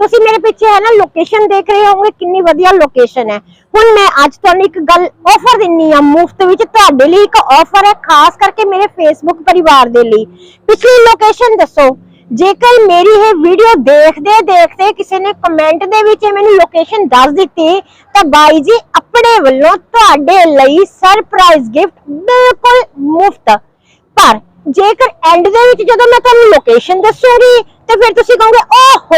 ਤੁਸੀਂ ਮੇਰੇ ਪਿੱਛੇ ਹੈ ਨਾ ਲੋਕੇਸ਼ਨ ਦੇਖ ਰਹੇ ਹੋਵੋਗੇ, ਕਿੰਨੀ ਵਧੀਆ ਲੋਕੇਸ਼ਨ ਹੈ। ਹੁਣ ਮੈਂ ਅੱਜ ਤੁਹਾਨੂੰ ਇੱਕ ਗੱਲ ਆਫਰ ਦਿੰਨੀ ਆ ਮੁਫਤ ਵਿੱਚ, ਤੁਹਾਡੇ ਲਈ ਇੱਕ ਆਫਰ ਹੈ, ਖਾਸ ਕਰਕੇ ਮੇਰੇ ਫੇਸਬੁੱਕ ਪਰਿਵਾਰ ਦੇ ਲਈ। ਪਿਛਲੀ ਲੋਕੇਸ਼ਨ ਦੱਸੋ, ਜੇਕਰ ਮੇਰੀ ਇਹ ਵੀਡੀਓ ਦੇਖਦੇ ਦੇਖਦੇ ਕਿਸੇ ਨੇ ਕਮੈਂਟ ਦੇ ਵਿੱਚ ਮੈਨੂੰ ਲੋਕੇਸ਼ਨ ਦੱਸ ਦਿੱਤੀ, ਤਾਂ ਬਾਈ ਜੀ ਆਪਣੇ ਵੱਲੋਂ ਤੁਹਾਡੇ ਲਈ ਸਰਪ੍ਰਾਈਜ਼ ਗਿਫਟ ਬਿਲਕੁਲ ਮੁਫਤ। ਪਰ ਜੇਕਰ ਐਂਡ ਦੇ ਵਿੱਚ ਜਦੋਂ ਮੈਂ ਤੁਹਾਨੂੰ ਲੋਕੇਸ਼ਨ ਦੱਸੂਗੀ ਤੇ ਫਿਰ ਤੁਸੀਂ ਕਹੋਗੇ, ਓਹੋ,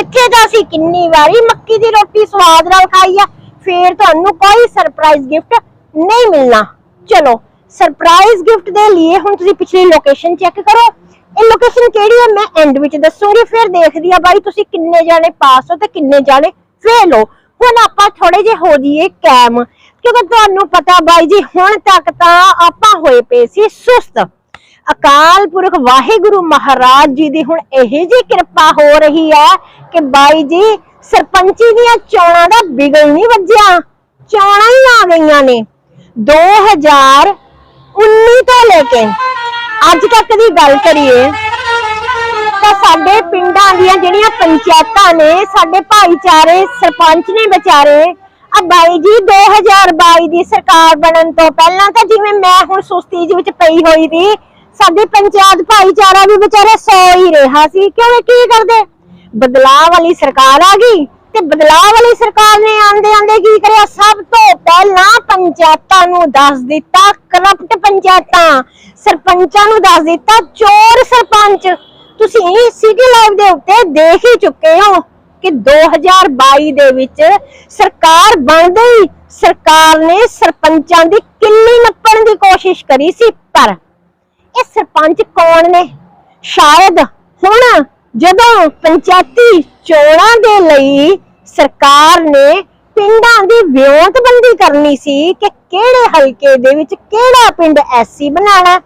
ਇੱਥੇ ਤਾਂ ਅਸੀਂ ਕਿੰਨੀ ਵਾਰੀ ਮੱਕੀ ਦੀ ਰੋਟੀ ਸਵਾਦ ਨਾਲ ਖਾਈ ਆ। ਫਿਰ ਤੁਹਾਨੂੰ ਕੋਈ ਸਰਪ੍ਰਾਈਜ਼ ਗਿਫਟ ਨਹੀਂ ਮਿਲਣਾ। ਚਲੋ ਸਰਪ੍ਰਾਈਜ਼ ਗਿਫਟ ਦੇ ਲਈ ਹੁਣ ਤੁਸੀਂ ਪਿਛਲੀ ਲੋਕੇਸ਼ਨ ਚੈੱਕ ਕਰੋ। ਇਹ ਲੋਕੇਸ਼ਨ ਕਿਹੜੀ ਹੈ ਮੈਂ ਐਂਡ ਵਿੱਚ ਦੱਸੂਗੀ ਫਿਰ ਦੇਖਦੀ ਆ ਬਾਈ ਤੁਸੀਂ ਕਿੰਨੇ ਜਾਣੇ ਪਾਸ ਹੋ ਤੇ ਕਿੰਨੇ ਜਾਣੇ ਫੇਲ ਹੋ। ਹੁਣ ਆਪਾਂ ਥੋੜੇ ਜਿਹੇ ਹੋ ਜਾਈਏ ਕੈਮ ਕਿਉਂਕਿ ਤੁਹਾਨੂੰ ਪਤਾ ਬਾਈ ਜੀ, ਹੁਣ ਤੱਕ ਤਾਂ ਆਪਾਂ ਹੋਏ ਪਏ ਸੀ ਸੁਸਤ। ਅਕਾਲ ਪੁਰਖ ਵਾਹਿਗੁਰੂ ਮਹਾਰਾਜ ਜੀ ਦੀ ਹੁਣ ਇਹ ਜੀ ਕਿਰਪਾ ਹੋ ਰਹੀ ਹੈ ਕਿ ਬਾਈ ਜੀ ਸਰਪੰਚੀ ਦੀਆਂ ਚੋਣਾਂ ਦਾ ਬਿਗਲ ਨਹੀਂ ਵੱਜਿਆ। ਚੋਣਾਂ ਹੀ ਆ ਗਈਆਂ ਨੇ। 2019 ਤੋਂ ਲੈ ਕੇ ਅੱਜ ਤੱਕ ਦੀ ਗੱਲ ਕਰੀਏ ਤਾਂ ਸਾਡੇ ਪਿੰਡਾਂ ਦੀਆਂ ਜਿਹੜੀਆਂ ਪੰਚਾਇਤਾਂ ਨੇ, ਸਾਡੇ ਭਾਈਚਾਰੇ ਸਰਪੰਚ ਨੇ ਵਿਚਾਰੇ ਆ ਬਾਈ ਜੀ 2022 ਦੀ ਸਰਕਾਰ ਬਣਨ ਤੋਂ ਪਹਿਲਾਂ ਤਾਂ ਜਿਵੇਂ ਮੈਂ ਹੁਣ ਸੁਸਤੀ ਦੇ ਵਿੱਚ ਪਈ ਹੋਈ ਸੀ ਸਾਡੀ ਪੰਚਾਇਤ ਭਾਈਚਾਰਾ ਵੀ ਵਿਚਾਰੇ ਸੌ ਹੀ ਰਿਹਾ ਸੀ। ਕਿਉਂ ਕੀ ਕਰਦੇ? ਬਦਲਾਅ ਵਾਲੀ ਸਰਕਾਰ ਆ ਗਈ ਤੇ ਬਦਲਾਅ ਵਾਲੀ ਸਰਕਾਰ ਨੇ ਆਂਦੇ ਆਂਦੇ ਕੀ ਕਰਿਆ? ਸਭ ਤੋਂ ਪਹਿਲਾਂ ਪੰਚਾਇਤਾਂ ਨੂੰ ਦੱਸ ਦਿੱਤਾ ਕਰਪਟ ਪੰਚਾਇਤਾਂ। ਸਰਪੰਚਾਂ ਨੂੰ ਦੱਸ ਦਿੱਤਾ, ਚੋਰ ਸਰਪੰਚ। ਤੁਸੀਂ ਸਿਟੀ ਲਾਈਵ ਦੇ ਉੱਤੇ ਦੇਖ ਹੀ ਚੁੱਕੇ ਹੋ ਕਿ 2022 ਦੇ ਵਿੱਚ ਸਰਕਾਰ ਬਣਦੇ ਹੀ ਸਰਕਾਰ ਨੇ ਸਰਪੰਚਾਂ ਦੀ ਕਿੱਲੀ ਨੱਪਣ ਦੀ ਕੋਸ਼ਿਸ਼ ਕਰੀ ਸੀ, ਪਰ ਇਹ ਸਰਪੰਚ ਕੌਣ ਨੇ? ਸ਼ਾਇਦ ਹੁਣ ਜਦੋਂ ਪੰਚਾਇਤੀ ਚੋਣਾਂ ਦੇ ਲਈ ਸਰਕਾਰ ਨੇ ਪਿੰਡਾਂ ਦੀ ਵਿਉਂਤਬੰਦੀ ਕਰਨੀ ਸੀ ਕਿ ਕਿਹੜੇ ਹਲਕੇ ਦੇ ਵਿੱਚ ਕਿਹੜਾ ਪਿੰਡ ਐਸਸੀ ਬਣਾਉਣਾ,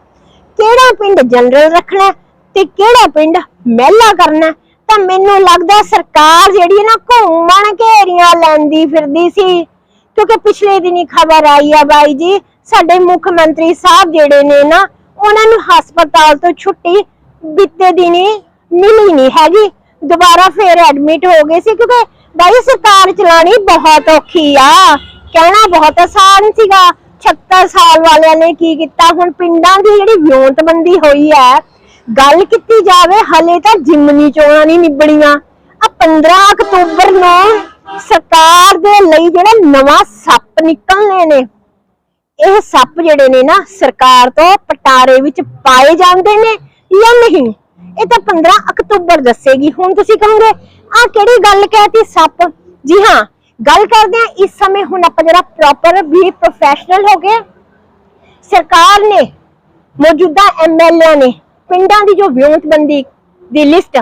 ਕਿਹੜਾ ਪਿੰਡ ਜਨਰਲ ਰੱਖਣਾ ਤੇ ਕਿਹੜਾ ਪਿੰਡ ਮਹਿਲਾ ਕਰਨਾ, ਤਾਂ ਮੈਨੂੰ ਲੱਗਦਾ ਸਰਕਾਰ ਜਿਹੜੀ ਹੈ ਨਾ ਘੁੰਮਣ ਘੇਰੀਆਂ ਲੈਂਦੀ ਫਿਰਦੀ ਸੀ। ਕਿਉਂਕਿ ਪਿਛਲੇ ਦਿਨੀ ਖਬਰ ਆਈ ਆ ਬਾਈ ਜੀ, ਸਾਡੇ ਮੁੱਖ ਮੰਤਰੀ ਸਾਹਿਬ ਜਿਹੜੇ ਨੇ ਨਾ ਉਹਨਾਂ ਨੂੰ ਹਸਪਤਾਲ ਤੋਂ ਛੁੱਟੀ ਬੀਤੇ ਦਿਨੀ ਮਿਲੀ ਨਹੀਂ ਹੈਗੀ। ਦੁਬਾਰਾ ਫੇਰ ਐਡਮਿਟ ਹੋ ਗਏ ਸੀ ਕਿਉਂਕਿ ਬਾਈ ਸਰਕਾਰ ਚਲਾਣੀ ਬਹੁਤ ਔਖੀ ਆ। ਕਹਿਣਾ ਬਹੁਤ ਆਸਾਨ ਸੀਗਾ। 76 ਸਾਲ ਵਾਲਿਆਂ ਨੇ ਕੀ ਕੀਤਾ? ਹੁਣ ਪਿੰਡਾਂ ਦੀ ਜਿਹੜੀ ਵਿਉਂਤਬੰਦੀ ਹੋਈ ਹੈ, ਗੱਲ ਕੀਤੀ ਜਾਵੇ, ਹਲੇ ਤਾਂ ਜਿਮਨੀ ਚੋਣਾਂ ਨਹੀਂ ਨਿਬੜੀਆਂ। ਆ 15 ਅਕਤੂਬਰ ਨੂੰ ਸਰਕਾਰ ਦੇ ਲਈ ਜਿਹੜਾ ਨਵਾਂ ਸੱਪ ਨਿਕਲਨੇ ਨੇ। ਇਹ ਸੱਪ ਜਿਹੜੇ ਨੇ ਨਾ ਸਰਕਾਰ ਤੋਂ ਪਟਾਰੇ ਵਿੱਚ ਪਾਏ ਜਾਂਦੇ ਨੇ ਜਾਂ ਨਹੀਂ? ਇਹ ਤਾਂ 15 ਅਕਤੂਬਰ ਦੱਸੇਗੀ, ਹੁਣ ਤੁਸੀਂ ਕਹੋਗੇ ਆ ਕਿਹੜੀ ਗੱਲ ਕਹਿਤੀ ਸੱਪ? ਜੀ ਹਾਂ, ਗੱਲ ਕਰਦੇ ਆ ਇਸ ਸਮੇਂ ਹੁਣ ਆਪਾਂ ਜਰਾ ਪ੍ਰੋਪਰ ਵੀ ਪ੍ਰੋਫੈਸ਼ਨਲ ਹੋ ਗਏ। ਸਰਕਾਰ ਨੇ, ਮੌਜੂਦਾ ਐਮਐਲਏ ਨੇ ਪਿੰਡਾਂ ਦੀ ਜੋ ਵਿਉਂਤਬੰਦੀ ਦੀ ਲਿਸਟ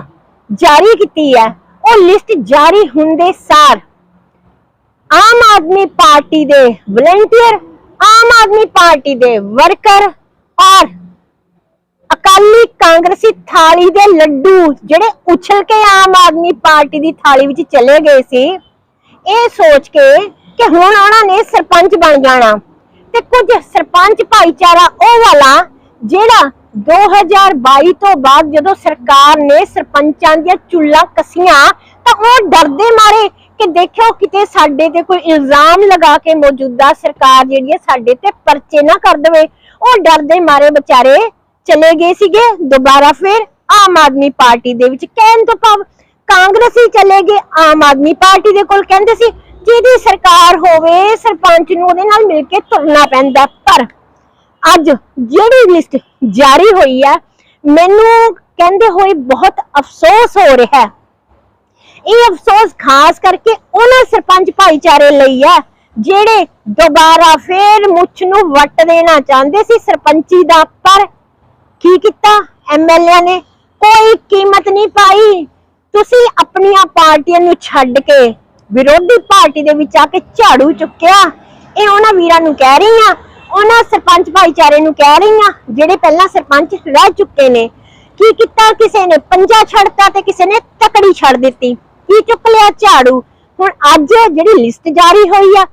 ਜਾਰੀ ਕੀਤੀ ਹੈ, ਉਹ ਲਿਸਟ ਜਾਰੀ ਹੁੰਦੇ ਸਾਰ ਆਮ ਆਦਮੀ ਪਾਰਟੀ ਦੇ ਵਲੰਟੀਅਰ ਆਮ ਆਦਮੀ ਪਾਰਟੀ ਦੇ ਵਰਕਰ ਔਰ ਅਕਾਲੀ ਕਾਂਗਰਸੀ ਥਾਲੀ ਦੇ ਲੱਡੂ ਜਿਹੜੇ ਉਛਲ ਕੇ ਆਮ ਆਦਮੀ ਪਾਰਟੀ ਦੀ ਥਾਲੀ ਵਿੱਚ ਚਲੇ ਗਏ ਸੀ, ਇਹ ਸੋਚ ਕੇ ਕਿ ਹੁਣ ਉਹਨਾਂ ਨੇ ਸਰਪੰਚ ਬਣ ਜਾਣਾ ਤੇ ਕੁਝ ਸਰਪੰਚ ਭਾਈਚਾਰਾ ਉਹ ਵਾਲਾ ਜਿਹੜਾ 2022 ਤੋਂ ਬਾਅਦ ਜਦੋਂ ਸਰਕਾਰ ਨੇ ਸਰਪੰਚਾਂ ਦੀਆਂ ਚੁੱਲਾਂ ਕਸੀਆਂ ਤਾਂ ਉਹ ਡਰਦੇ ਮਾਰੇ ਕਿ ਦੇਖਿਓ ਕਿਤੇ ਸਾਡੇ ਤੇ ਕੋਈ ਇਲਜ਼ਾਮ ਲਗਾ ਕੇ ਮੌਜੂਦਾ ਸਰਕਾਰ ਜਿਹੜੀ ਹੈ ਸਾਡੇ ਤੇ ਪਰਚੇ ਨਾ ਕਰ ਦੇਵੇ। ਉਹ ਡਰਦੇ ਮਾਰੇ ਵਿਚਾਰੇ ਚਲੇ ਗਏ ਸੀਗੇ, ਦੁਬਾਰਾ ਫਿਰ ਆਮ ਆਦਮੀ ਪਾਰਟੀ ਦੇ ਵਿੱਚ ਕਹਿਣ ਤੋਂ ਭਾਵ ਕਾਂਗਰਸੀ ਚਲੇ ਗਏ, ਆਮ ਆਦਮੀ ਪਾਰਟੀ ਦੇ ਕੋਲ ਕਹਿੰਦੇ ਸੀ, ਜਿਹਦੀ ਸਰਕਾਰ ਹੋਵੇ ਸਰਪੰਚ ਨੂੰ ਉਹਦੇ ਨਾਲ ਮਿਲ ਕੇ ਤੁਰਨਾ ਪੈਂਦਾ। ਪਰ ਅੱਜ ਜਿਹੜੀ ਲਿਸਟ ਜਾਰੀ ਹੋਈ ਹੈ, ਮੈਨੂੰ ਕਹਿੰਦੇ ਹੋਏ ਬਹੁਤ ਅਫਸੋਸ ਹੋ ਰਿਹਾ ਹੈ। ਇਹ ਅਫਸੋਸ ਖਾਸ ਕਰਕੇ ਉਹਨਾਂ ਸਰਪੰਚ ਭਾਈਚਾਰੇ ਲਈ ਹੈ ਜਿਹੜੇ ਦੁਬਾਰਾ ਫੇਰ ਮੁੱਛ ਨੂੰ ਵੱਟ ਦੇਣਾ ਚਾਹੁੰਦੇ ਸੀ ਸਰਪੰਚੀ ਦਾ, ਪਰ ਕੀ ਕੀਤਾ? ਐਮਐਲਏ ਨੇ ਕੋਈ ਕੀਮਤ ਨਹੀਂ ਪਾਈ। ਤੁਸੀਂ ਆਪਣੀਆਂ ਪਾਰਟੀਆਂ ਨੂੰ ਛੱਡ ਕੇ ਵਿਰੋਧੀ ਪਾਰਟੀ ਦੇ ਵਿੱਚ ਆ ਕੇ ਝਾੜੂ ਚੁੱਕਿਆ। ਇਹ ਉਹਨਾਂ ਵੀਰਾਂ ਨੂੰ ਕਹਿ ਰਹੀ ਆ ਉਹਨਾਂ ਸਰਪੰਚ ਭਾਈਚਾਰੇ ਨੂੰ ਕਹਿ ਰਹੀ ਆ ਜਿਹੜੇ ਪਹਿਲਾਂ ਸਰਪੰਚ ਰਹਿ ਚੁੱਕੇ ਨੇ। ਕੀ ਕੀਤਾ? ਕਿਸੇ ਨੇ ਪੰਜਾ ਛੱਡਤਾ ਤੇ ਕਿਸੇ ਨੇ ਤਕੜੀ ਛੱਡ ਦਿੱਤੀ। ਕੀ ਚੁੱਕ ਲਿਆ ਝਾੜੂ। ਹੁਣ ਅੱਜ ਜਿਹੜੀ ਲਿਸਟ ਜਾਰੀ ਹੋਈ ਆ,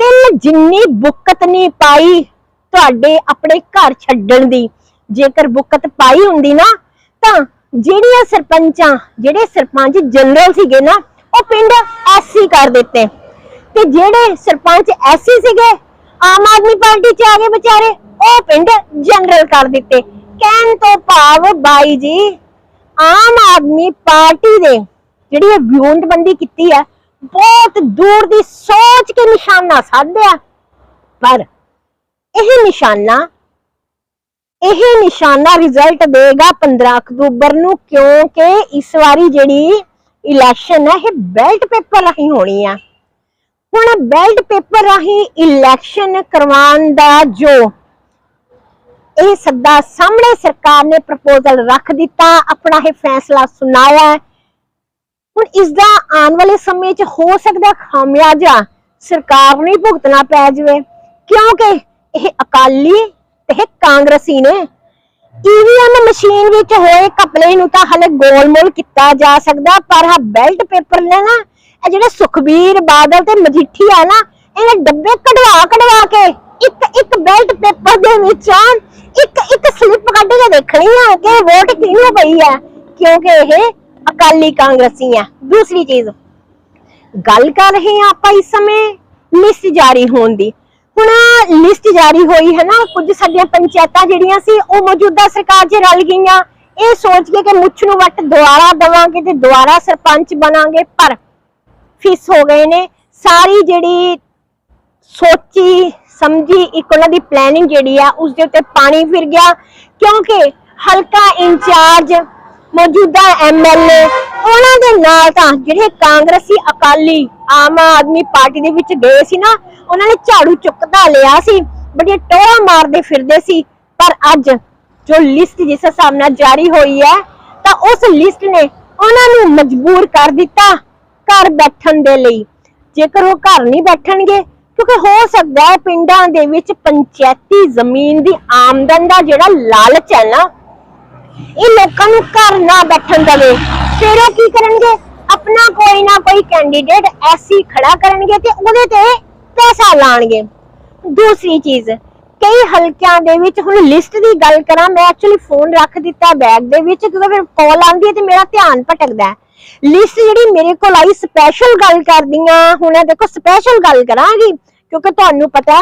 ਤਿੰਨ ਜਿੰਨੀ ਬੁੱਕਤ ਨਹੀਂ ਪਾਈ ਤੁਹਾਡੇ ਆਪਣੇ ਘਰ ਛੱਡਣ ਦੀ। ਜੇਕਰ ਬੁੱਕਤ ਪਾਈ ਹੁੰਦੀ ਨਾ, ਤਾਂ ਜਿਹੜੀਆਂ ਸਰਪੰਚਾਂ, ਜਿਹੜੇ ਸਰਪੰਚ ਜਨਰਲ ਸੀਗੇ ਨਾ, ਉਹ ਪਿੰਡ ਐਸੀ ਕਰ ਦਿੱਤੇ। ਤੇ ਜਿਹੜੇ ਸਰਪੰਚ ਐਸੀ ਸੀਗੇ, ਆਮ ਆਦਮੀ ਪਾਰਟੀ ਚ ਆ ਗਏ ਵਿਚਾਰੇ, ਉਹ ਪਿੰਡ ਜਨਰਲ ਕਰ ਦਿੱਤੇ। ਕਹਿਣ ਤੋਂ ਭਾਵ ਬਾਈ ਜੀ, ਆਮ ਆਦਮੀ ਪਾਰਟੀ ਦੇ ਜਿਹੜੀ ਇਹ ਵਿਉਂਤਬੰਦੀ ਕੀਤੀ ਹੈ, ਬਹੁਤ ਦੂਰ ਦੀ ਸੋਚ ਕੇ ਨਿਸ਼ਾਨਾ ਸਾਧਿਆ ਪਰ ਇਹ ਨਿਸ਼ਾਨਾ ਇਹ ਨਿਸ਼ਾਨਾ ਰਿਜ਼ਲਟ ਦੇਗਾ 15 ਅਕਤੂਬਰ ਨੂੰ, ਕਿਉਂਕਿ ਇਸ ਵਾਰੀ ਜਿਹੜੀ ਇਲੈਕਸ਼ਨ ਹੈ, ਇਹ ਬੈਲਟ ਪੇਪਰ ਰਾਹੀਂ ਹੋਣੀ ਆ। ਹੁਣ ਬੈਲਟ ਪੇਪਰ ਰਾਹੀਂ ਇਲੈਕਸ਼ਨ ਕਰਵਾਉਣ ਦਾ ਜੋ ਇਹ ਸੱਦਾ ਸਾਹਮਣੇ ਸਰਕਾਰ ਨੇ ਪ੍ਰਪੋਜ਼ਲ ਰੱਖ ਦਿੱਤਾ, ਆਪਣਾ ਇਹ ਫੈਸਲਾ ਸੁਣਾਇਆ ਹੁਣ ਇਸ ਦਾ ਆਉਣ ਵਾਲੇ ਸਮੇਂ 'ਚ ਹੋ ਸਕਦਾ ਖਾਮਿਆਜਾ ਸਰਕਾਰ ਨੂੰ ਹੀ ਭੁਗਤਣਾ ਪੈ ਜਾਵੇ। ਕਿਉਂਕਿ ਇਹ ਅਕਾਲੀ ਤੇ ਇਹ ਕਾਂਗਰਸੀ ਨੇ ਈਵੀਐਮ ਮਸ਼ੀਨ ਵਿੱਚ ਹੋਏ ਕਪਲੇ ਨੂੰ ਤਾਂ ਹਲੇ ਗੋਲਮੋਲ ਕੀਤਾ ਜਾ ਸਕਦਾ, ਪਰ ਆ ਬੈਲਟ ਪੇਪਰ ਨੇ ਨਾ, ਇਹ ਜਿਹੜੇ ਸੁਖਬੀਰ ਬਾਦਲ ਤੇ ਮਜੀਠੀ ਆ ਨਾ, ਇਹਨੇ ਡੱਬੇ ਕਢਵਾ ਕਢਵਾ ਕੇ ਇੱਕ ਇੱਕ ਬੈਲਟ ਪੇਪਰ ਦੇ ਵਿੱਚ ਇੱਕ ਇੱਕ ਸਲਿੱਪ ਕੱਢ ਕੇ ਦੇਖਣੀ ਆ ਕਿ ਵੋਟ ਕਿਹਨੂੰ ਪਈ ਆ। ਕਿਉਂਕਿ ਇਹ ਅਕਾਲੀ ਕਾਂਗਰਸੀ ਆ, ਦੂਸਰੀ ਚੀਜ਼। ਗੱਲ ਕਰ ਰਹੇ ਹਾਂ ਆਪਾਂ ਇਸ ਸਮੇਂ ਲਿਸਟ ਜਾਰੀ ਹੋਣ ਦੀ। ਹੁਣ ਲਿਸਟ ਜਾਰੀ ਹੋਈ ਹੈ ਨਾ, ਕੁਝ ਸਾਡੀਆਂ ਪੰਚਾਇਤਾਂ ਜਿਹੜੀਆਂ ਸੀ, ਉਹ ਮੌਜੂਦਾ ਸਰਕਾਰ 'ਚ ਰਲ ਗਈਆਂ। ਇਹ ਸੋਚ ਕੇ ਕਿ ਮੁੱਛ ਨੂੰ ਵੱਟ ਦੁਆਰਾ ਦਵਾਂਗੇ ਤੇ ਦੁਆਰਾ ਸਰਪੰਚ ਬਣਾਂਗੇ, ਪਰ ਫਿਸ ਹੋ ਗਏ ਨੇ। ਸਾਰੀ ਜਿਹੜੀ ਸੋਚੀ, ਸਮਝੀ, ਇੱਕ ਉਹਨਾਂ ਦੀ ਪਲੈਨਿੰਗ ਜਿਹੜੀ ਆ, ਉਸ ਦੇ ਉੱਤੇ ਪਾਣੀ ਫਿਰ ਗਿਆ। ਕਿਉਂਕਿ ਹਲਕਾ ਇੰਚਾਰਜ ਮੌਜੂਦਾ ਐਮਐਲਏ ਉਹਨਾਂ ਦੇ ਨਾਲ ਤਾਂ ਜਿਹੜੇ ਕਾਂਗਰਸੀ ਅਕਾਲੀ ਆਮ ਆਦਮੀ ਪਾਰਟੀ ਦੇ ਵਿੱਚ ਗਏ ਸੀ ਨਾ, ਉਹਨਾਂ ਨੇ ਝਾੜੂ ਚੁੱਕਦਾ ਲਿਆ ਸੀ, ਬੜੀਆਂ ਟੋਆ ਮਾਰਦੇ ਫਿਰਦੇ ਸੀ। ਪਰ ਅੱਜ ਜੋ ਲਿਸਟ ਜਿਸ ਹਿਸਾਬ ਜਾਰੀ ਹੋਈ ਹੈ, ਤਾਂ ਉਸ ਲਿਸਟ ਨੇ ਉਹਨਾਂ ਨੂੰ ਮਜਬੂਰ ਕਰ ਦਿੱਤਾ ਘਰ ਬੈਠਣ ਦੇ ਲਈ। ਜੇਕਰ ਉਹ ਘਰ ਨਹੀਂ ਬੈਠਣਗੇ, ਕਿਉਂਕਿ ਹੋ ਸਕਦਾ ਹੈ ਪਿੰਡਾਂ ਦੇ ਵਿੱਚ ਪੰਚਾਇਤੀ ਜ਼ਮੀਨ ਦੀ ਆਮਦਨ ਦਾ ਜਿਹੜਾ ਲਾਲਚ ਹੈ ਨਾ ਇਹ ਲੋਕਾਂ ਨੂੰ ਘਰ ਨਾ ਬੈਠਣ ਦੇਵੇ। ਫਿਰ ਉਹ ਕੀ ਕਰਨਗੇ? ਆਪਣਾ ਕੋਈ ਨਾ ਕੋਈ ਕੈਂਡੀਡੇਟ ਐਸੀ ਖੜਾ ਕਰਨਗੇ ਤੇ ਉਹਦੇ ਤੇ ਪੈਸਾ ਲਾਣਗੇ। ਦੂਸਰੀ ਚੀਜ਼, ਕਈ ਹਲਕਿਆਂ ਦੇ ਵਿੱਚ ਹੁਣ ਲਿਸਟ ਦੀ ਗੱਲ ਕਰਾਂ, ਮੈਂ ਐਕਚੁਅਲੀ ਫੋਨ ਰੱਖ ਦਿੱਤਾ ਬੈਗ ਦੇ ਵਿੱਚ, ਕਿਉਂਕਿ ਫਿਰ ਕਾਲ ਆਉਂਦੀ ਹੈ ਤੇ ਮੇਰਾ ਧਿਆਨ ਭਟਕਦਾ ਹੈ। ਲਿਸਟ ਜਿਹੜੀ ਮੇਰੇ ਕੋਲ ਆਈ ਸਪੈਸ਼ਲ ਗੱਲ ਕਰਦੀ ਕਰਦੀਆਂ ਹੁਣ ਦੇਖੋ ਸਪੈਸ਼ਲ ਗੱਲ ਕਰਾਂਗੀ, ਕਿਉਂਕਿ ਤੁਹਾਨੂੰ ਪਤਾ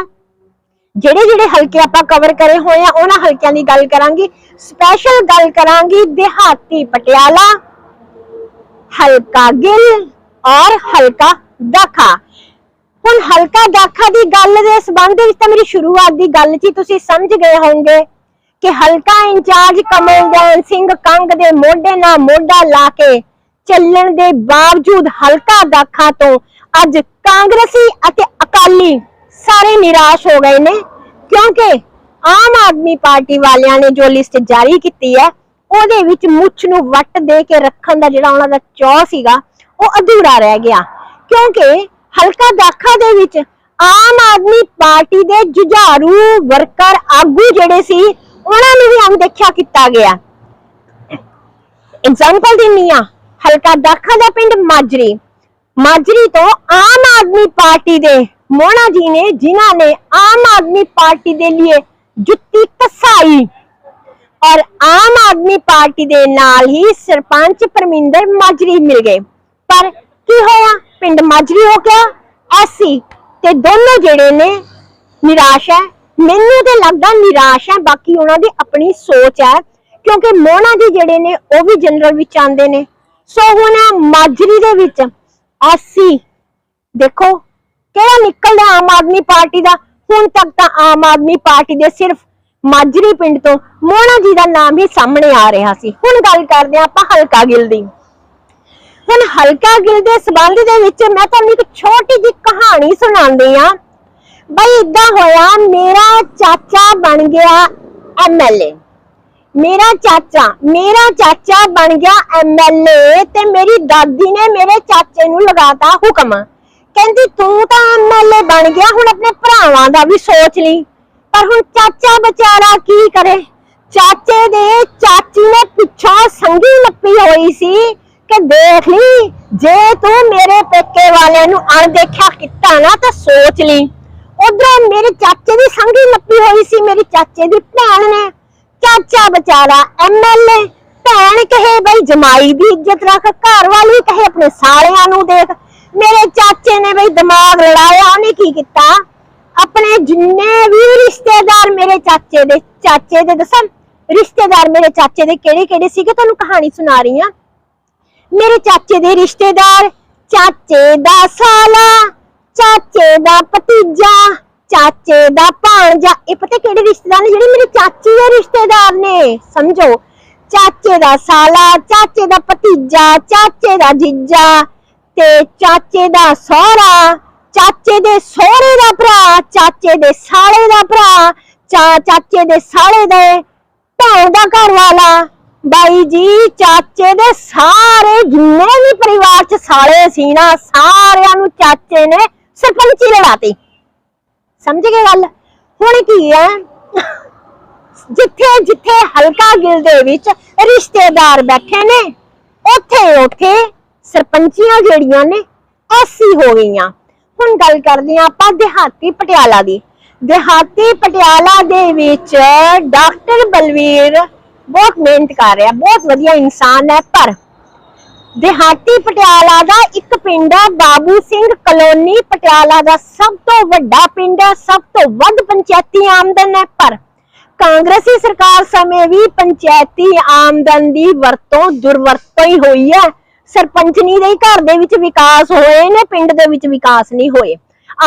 ਜਿਹੜੇ ਜਿਹੜੇ ਹਲਕੇ ਆਪਾਂ ਕਵਰ ਕਰੇ ਹੋਏ ਆ, ਉਹਨਾਂ ਹਲਕਿਆਂ ਦੀ ਗੱਲ ਕਰਾਂਗੀ। ਸਪੈਸ਼ਲ ਗੱਲ ਕਰਾਂਗੀ, ਦਿਹਾਤੀ ਪਟਿਆਲਾ, ਹਲਕਾ ਗਿੱਲ ਔਰ ਹਲਕਾ ਦਾਖਾ। ਹੁਣ ਹਲਕਾ ਦਾਖਾ ਦੀ ਗੱਲ ਦੇ ਸਬੰਧ ਵਿੱਚ ਤਾਂ ਮੇਰੀ ਸ਼ੁਰੂਆਤ ਦੀ ਗੱਲ ਸੀ, ਤੁਸੀਂ ਸਮਝ ਗਏ ਹੋਵੋਗੇ ਕਿ ਹਲਕਾ ਇੰਚਾਰਜ ਕਮਲਦੈਨ ਸਿੰਘ ਕੰਗ ਦੇ ਮੋਢੇ ਨਾਲ ਮੋਢਾ ਲਾ ਕੇ ਚੱਲਣ ਦੇ ਬਾਵਜੂਦ ਹਲਕਾ ਦਾਖਾ ਤੋਂ ਅੱਜ ਕਾਂਗਰਸੀ ਅਤੇ ਅਕਾਲੀ ਸਾਰੇ ਨਿਰਾਸ਼ ਹੋ ਗਏ ਨੇ, ਕਿਉਂਕਿ ਆਮ ਆਦਮੀ ਪਾਰਟੀ ਵਾਲਿਆਂ ਨੇ ਜੋ ਲਿਸਟ ਜਾਰੀ ਕੀਤੀ ਹੈ, ਉਹਦੇ ਵਿੱਚ ਮੁੱਛ ਨੂੰ ਵੱਟ ਦੇ ਕੇ ਰੱਖਣ ਦਾ ਜਿਹੜਾ ਉਹਨਾਂ ਦਾ ਚੌ ਸੀਗਾ, ਉਹ ਅਧੂਰਾ ਰਹਿ ਗਿਆ। ਕਿਉਂਕਿ ਹਲਕਾ ਦਾਖਾ ਦੇ ਵਿੱਚ ਆਮ ਆਦਮੀ ਪਾਰਟੀ ਦੇ ਜੁਝਾਰੂ ਵਰਕਰ ਆਗੂ ਜਿਹੜੇ ਸੀ, ਉਹਨਾਂ ਨੂੰ ਵੀ ਅਣਦੇਖਿਆ ਕੀਤਾ ਗਿਆ। ਐਗਜ਼ਾਮਪਲ ਦਿੰਨੀ ਆ, ਹਲਕਾ ਦਾਖਾ ਦਾ ਪਿੰਡ ਮਾਜਰੀ। ਮਾਜਰੀ ਤੋਂ ਆਮ ਆਦਮੀ ਪਾਰਟੀ ਦੇ ਮੋਹਣਾ ਜੀ ਨੇ, ਜਿਨ੍ਹਾਂ ਨੇ ਆਮ ਆਦਮੀ ਪਾਰਟੀ ਦੇ ਲਈ ਜੁੱਤੀ ਕਸਾਈ। ਔਰ ਆਮ ਆਦਮੀ ਪਾਰਟੀ ਦੇ ਨਾਲ ਹੀ ਸਰਪੰਚ ਪਰਮਿੰਦਰ ਮਾਜਰੀ ਮਿਲ ਗਏ। ਪਰ ਕੀ ਹੋਇਆ? ਪਿੰਡ ਮਾਜਰੀ ਹੋ ਗਿਆ। ਐਸੀ ਤੇ ਦੋਨੋਂ ਜਿਹੜੇ ਨੇ ਨਿਰਾਸ਼ ਹੈ ਮੈਨੂੰ ਤੇ ਲੱਗਦਾ ਨਿਰਾਸ਼ ਹੈ ਬਾਕੀ ਉਹਨਾਂ ਦੀ ਆਪਣੀ ਸੋਚ ਹੈ ਕਿਉਂਕਿ ਮੋਹਣਾ ਜੀ ਜਿਹੜੇ ਨੇ, ਉਹ ਵੀ ਜਨਰਲ ਵਿੱਚ ਆਉਂਦੇ ਨੇ। ਸੋ ਹੁਣ ਮਾਜਰੀ ਦੇ ਵਿੱਚ ਐਸੀ ਦੇਖੋ ਕਿਹੜਾ ਨਿਕਲਦਾ ਆਮ ਆਦਮੀ ਪਾਰਟੀ ਦਾ? ਹੁਣ ਤੱਕ ਤਾਂ ਆਮ ਆਦਮੀ ਪਾਰਟੀ ਦੇ ਸਿਰਫ ਮਾਜਰੀ ਪਿੰਡ ਤੋਂ ਮੋਹਣਾ ਜੀ ਦਾ ਨਾਮ ਹੀ ਸਾਹਮਣੇ ਆ ਰਿਹਾ ਸੀ। ਹੁਣ ਗੱਲ ਕਰਦੇ ਹਾਂ ਆਪਾਂ ਹਲਕਾ ਗਿੱਲ ਦੀ। ਹੁਣ ਹਲਕਾ ਗਿੱਲ ਦੇ ਸਬੰਧ ਦੇ ਵਿੱਚ ਮੈਂ ਤੁਹਾਨੂੰ ਇੱਕ ਛੋਟੀ ਜਿਹੀ ਕਹਾਣੀ ਸੁਣਾਉਂਦੀ ਆ ਬਈ ਇਦਾਂ ਹੋਇਆ, ਮੇਰਾ ਚਾਚਾ ਬਣ ਗਿਆ ਐਮਐਲਏ ਮੇਰਾ ਚਾਚਾ ਮੇਰਾ ਚਾਚਾ ਬਣ ਗਿਆ ਐਮਐਲਏ ਤੇ ਮੇਰੀ ਦਾਦੀ ਨੇ ਮੇਰੇ ਚਾਚੇ ਨੂੰ ਲਗਾਤਾ ਹੁਕਮ। ਕਹਿੰਦੀ ਤੂੰ ਤਾਂ ਐਮਐਲਏ ਬਣ ਗਿਆ ਹੁਣ ਆਪਣੇ ਭਰਾਵਾਂ ਦਾ ਵੀ ਸੋਚ ਲਈ। ਪਰ ਹੁਣ ਚਾਚਾ ਵਿਚਾਰਾ ਕੀ ਕਰੇ? ਚਾਚੇ ਦੇ ਚਾਚੀ ਨੇ ਪਿੱਛੋਂ ਸੰਗੀ ਲੱਪੀ ਹੋਈ ਸੀ ਕਿ ਦੇਖ ਲਈ, ਜੇ ਤੂੰ ਮੇਰੇ ਪੇਕੇ ਵਾਲਿਆਂ ਨੂੰ ਅਣਦੇਖਿਆ ਕੀਤਾ ਨਾ ਤਾਂ ਸੋਚ ਲਈ। ਉਧਰੋਂ ਮੇਰੇ ਚਾਚੇ ਦੀ ਸੰਗੀ ਲੱਪੀ ਹੋਈ ਸੀ, ਮੇਰੀ ਚਾਚੇ ਦੀ ਭੈਣ ਨੇ। ਚਾਚਾ ਵਿਚਾਰਾ ਐਮਐਲਏ ਭੈਣ ਕਹੇ ਬਈ ਜਮਾਈ ਦੀ ਇੱਜ਼ਤ ਰੱਖ, ਘਰ ਵਾਲੀ ਕਹੇ ਆਪਣੇ ਸਾਲਿਆਂ ਨੂੰ ਦੇਖ। ਮੇਰੇ ਚਾਚੇ ਨੇ ਬਈ ਦਿਮਾਗ ਲੜਾਇਆ, ਉਹਨੇ ਕੀ ਕੀਤਾ? ਆਪਣੇ ਜਿੰਨੇ ਵੀ ਰਿਸ਼ਤੇਦਾਰ ਮੇਰੇ ਚਾਚੇ ਦੇ ਚਾਚੇ ਦੇ ਦੱਸਾਂ, ਰਿਸ਼ਤੇਦਾਰ ਮੇਰੇ ਚਾਚੇ ਦੇ ਕਿਹੜੇ ਕਿਹੜੇ ਸੀਗੇ? ਤੁਹਾਨੂੰ ਕਹਾਣੀ ਸੁਣਾ ਰਹੀ ਹਾਂ। ਮੇਰੇ ਚਾਚੇ ਦੇ ਰਿਸ਼ਤੇਦਾਰ, ਚਾਚੇ ਦਾ ਸਾਲਾ, ਚਾਚੇ ਦਾ ਭਤੀਜਾ, ਚਾਚੇ ਦਾ ਭਾਣਜਾ। ਇਹ ਪਤਾ ਕਿਹੜੇ ਰਿਸ਼ਤੇਦਾਰ ਨੇ? ਜਿਹੜੇ ਮੇਰੇ ਚਾਚੀ ਦੇ ਰਿਸ਼ਤੇਦਾਰ ਨੇ, ਸਮਝੋ। ਚਾਚੇ ਦਾ ਸਾਲਾ, ਚਾਚੇ ਦਾ ਭਤੀਜਾ, ਚਾਚੇ ਦਾ ਜੀਜਾ। ਤੇ ਚਾਚੇ ਦਾ ਸਹੁਰਾ, ਚਾਚੇ ਦੇ ਸਹੁਰੇ ਦਾ ਭਰਾ, ਚਾਚੇ ਦੇ ਸਾਲੇ ਦਾ ਭਰਾ, ਚਾ, ਚਾਚੇ ਦੇ ਸਾਲੇ ਦੇ ਭੈਣ ਦਾ ਘਰ ਵਾਲਾ ਬਾਈ ਜੀ, ਚਾਚੇ ਦੇ ਸਾਰੇ ਜਿੰਨੇ ਵੀ ਪਰਿਵਾਰ ਚ ਸਾਲੇ ਸੀ ਨਾ, ਸਾਰਿਆਂ ਨੂੰ ਚਾਚੇ ਨੇ ਸਰਪੰਚੀ ਲੜਾਤੀ ਸਮਝ ਗਏ ਗੱਲ? ਹੁਣ ਕੀ ਹੈ? ਜਿੱਥੇ ਜਿੱਥੇ ਹਲਕਾ ਗਿਲ ਦੇ ਵਿੱਚ ਰਿਸ਼ਤੇਦਾਰ ਬੈਠੇ ਨੇ ਉੱਥੇ ਉੱਥੇ ਸਰਪੰਚੀਆਂ ਜਿਹੜੀਆਂ ਨੇ, ਐਸੀ ਹੋ ਗਈਆਂ। ਹੁਣ ਗੱਲ ਕਰਦੇ ਹਾਂ ਆਪਾਂ ਦਿਹਾਤੀ ਪਟਿਆਲਾ ਦੀ। ਦਿਹਾਤੀ ਪਟਿਆਲਾ ਦੇ ਵਿੱਚ ਡਾਕਟਰ ਬਲਵੀਰ ਬਹੁਤ ਮਿਹਨਤ ਕਰ ਰਿਹਾ, ਬਹੁਤ ਵਧੀਆ ਇਨਸਾਨ ਹੈ, ਪਰ ਦਿਹਾਤੀ ਪਟਿਆਲਾ ਦਾ ਇੱਕ ਪਿੰਡ ਹੈ ਬਾਬੂ ਸਿੰਘ ਕਲੋਨੀ ਪਟਿਆਲਾ ਦਾ ਸਭ ਤੋਂ ਵੱਡਾ ਪਿੰਡ ਹੈ, ਸਭ ਤੋਂ ਵੱਧ ਪੰਚਾਇਤੀ ਆਮਦਨ ਹੈ, ਪਰ ਕਾਂਗਰਸੀ ਸਰਕਾਰ ਸਮੇਂ ਵੀ ਪੰਚਾਇਤੀ ਆਮਦਨ ਦੀ ਵਰਤੋਂ ਦੁਰਵਰਤੋਂ ਹੀ ਹੋਈ ਹੈ। ਸਰਪੰਚਨੀ ਦੇ ਘਰ ਦੇ ਵਿੱਚ ਵਿਕਾਸ ਹੋਏ ਨੇ ਪਿੰਡ ਦੇ ਵਿੱਚ ਵਿਕਾਸ ਨਹੀਂ ਹੋਏ।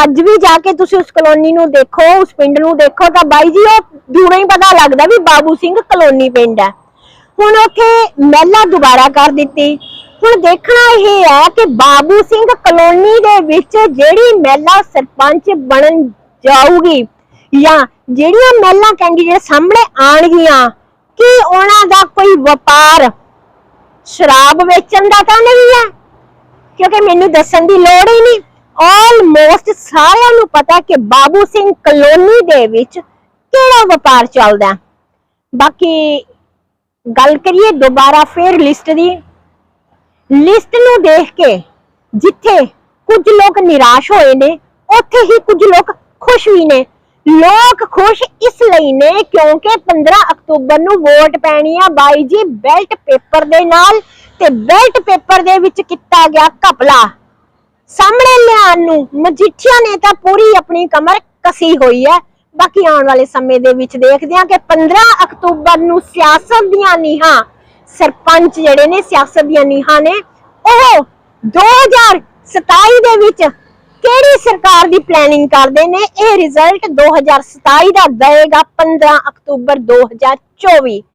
ਅੱਜ ਵੀ ਜਾ ਕੇ ਤੁਸੀਂ ਉਸ ਕਲੋਨੀ ਨੂੰ ਦੇਖੋ, ਉਸ ਪਿੰਡ ਨੂੰ ਦੇਖੋ, ਤਾਂ ਬਾਈ ਜੀ, ਉਹ ਦੂਰੋਂ ਹੀ ਪਤਾ ਲੱਗਦਾ ਵੀ ਬਾਬੂ ਸਿੰਘ ਕਲੋਨੀ ਪਿੰਡ ਹੈ। ਹੁਣ ਉੱਥੇ ਮਹਿਲਾ ਦੁਬਾਰਾ ਕਰ ਦਿੱਤੀ। ਹੁਣ ਦੇਖਣਾ ਇਹ ਹੈ ਕਿ ਬਾਬੂ ਸਿੰਘ ਕਲੋਨੀ ਦੇ ਵਿੱਚ ਜਿਹੜੀ ਮਹਿਲਾ ਸਰਪੰਚ ਬਣਨ ਜਾਊਗੀ, ਜਾਂ ਜਿਹੜੀਆਂ ਮਹਿਲਾ ਕੈਂਡੀਡੇਟ ਸਾਹਮਣੇ ਆਣਗੀਆਂ ਕਿ ਉਹਨਾਂ ਦਾ ਕੋਈ ਵਪਾਰ ਸ਼ਰਾਬ ਵੇਚਣ ਦਾ ਤਾਂ ਨਹੀਂ ਹੈ ਕਿਉਂਕਿ ਮੈਨੂੰ ਦੱਸਣ ਦੀ ਲੋੜ ਹੀ ਨਹੀਂ। ਆਲਮੋਸਟ ਸਾਰਿਆਂ ਨੂੰ ਪਤਾ ਕਿ ਬਾਬੂ ਸਿੰਘ ਕਲੋਨੀ ਦੇ ਵਿੱਚ ਕਿਹੜਾ ਵਪਾਰ ਚੱਲਦਾ। ਬਾਕੀ ਗੱਲ ਕਰੀਏ ਦੁਬਾਰਾ ਫੇਰ ਲਿਸਟ ਦੀ। ਲਿਸਟ ਨੂੰ ਦੇਖ ਕੇ ਜਿੱਥੇ ਕੁਝ ਲੋਕ ਨਿਰਾਸ਼ ਹੋਏ ਨੇ, ਉੱਥੇ ਹੀ ਕੁਝ ਲੋਕ ਖੁਸ਼ ਵੀ ਨੇ। ਲੋਕ ਖੁਸ਼ ਇਸ ਲਈ ਨੇ ਕਿਉਂਕਿ 15 ਅਕਤੂਬਰ ਨੂੰ ਵੋਟ ਪੈਣੀ ਆ ਬਾਈ ਜੀ, ਬੈਲਟ ਪੇਪਰ ਦੇ ਨਾਲ ਤੇ ਬੈਲਟ ਪੇਪਰ ਦੇ ਵਿੱਚ ਕੀਤਾ ਗਿਆ ਘਪਲਾ। ਸਾਹਮਣੇ ਲਿਆਉਣ ਨੂੰ ਮਜੀਠੀਆ ਨੇ ਤਾਂ ਪੂਰੀ ਆਪਣੀ ਕਮਰ ਕਸੀ ਹੋਈ ਹੈ। ਬਾਕੀ ਆਉਣ ਵਾਲੇ ਸਮੇਂ ਦੇ ਵਿੱਚ ਦੇਖਦੇ ਹਾਂ ਕਿ 15 ਅਕਤੂਬਰ ਨੂੰ ਸਿਆਸਤ ਦੀਆਂ ਨੀਹਾਂ, ਸਰਪੰਚ ਜਿਹੜੇ ਨੇ ਸਿਆਸਤ ਦੀਆਂ ਨੀਹਾਂ ਨੇ, ਉਹ 2027 ਦੇ ਵਿੱਚ ਕਿਹੜੀ ਸਰਕਾਰ ਦੀ ਪਲੈਨਿੰਗ ਕਰਦੇ ਨੇ? ਇਹ ਰਿਜ਼ਲਟ 2027 ਦਾ ਦਏਗਾ 15 ਅਕਤੂਬਰ 2024